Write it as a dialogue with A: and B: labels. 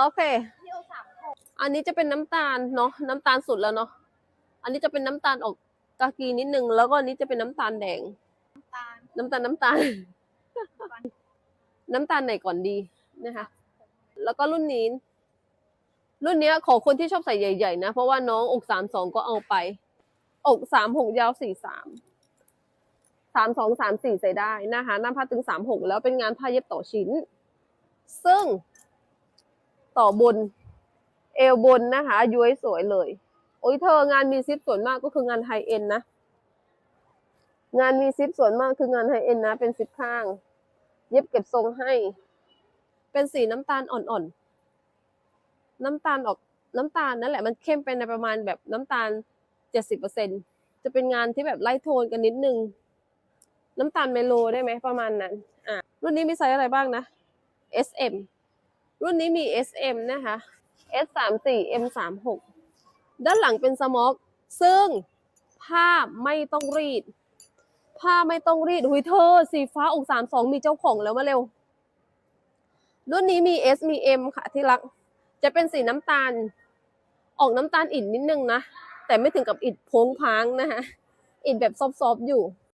A: โอเค
B: ที่เอาสามหก
A: อันนี้จะเป็นน้ำตาลเนาะน้ำตาลสุดแล้วเนาะ อันนี้จะเป็นน้ำตาลออกกากีนิดนึง แล้วก็อันนี้จะเป็นน้ำตาลแดง
B: ตาล
A: น้ำตาล น้ำตาลน้ำตาลไหนก่อนดีนะคะ แล้วก็รุ่นนี้ รุ่นเนี้ยขอคนที่ชอบใส่ใหญ่ๆนะ เพราะว่าน้องอกสามสองก็เอาไป อกสามหกยาวสี่สามสามสองสามสี่ใส่ได้นะคะหน้าผ้าตึงสามหกแล้วเป็นงานผ้าเย็บต่อชิ้น ซึ่ง ต่อบน เอวบนนะคะย้วยสวยเลย โอ้ยเธองานมีซิปส่วนมากก็คืองานไฮเอ็นนะ งานมีซิปส่วนมากคืองานไฮเอ็นนะ เป็นซิปข้าง เย็บเก็บทรงให้ เป็นสีน้ำตาลอ่อนๆ น้ำตาลออกน้ำตาลนั่นแหละมันเข้มไปในประมาณแบบน้ำตาลเจ็ดสิบเปอร์เซ็นจะเป็นงานที่แบบไล่โทนกันนิดนึง น้ำตาลเมโลได้ไหมประมาณนั้น อะ รุ่นนี้มีไซส์อะไรบ้างนะ S M รุ่นนี้มี S M นะคะ S สามสี่ M สามหกด้านหลังเป็นสม็อก ซึ่งผ้าไม่ต้องรีด ผ้าไม่ต้องรีดหุยเธอ สีฟ้าอกสามสองมีเจ้าของแล้วมาเร็ว รุ่นนี้มี S มี M ค่ะที่รัก จะเป็นสีน้ำตาล ออกน้ำตาลอิดนิดนึงนะ แต่ไม่ถึงกับอิดโพงพางนะคะอิดแบบซอฟๆอยู่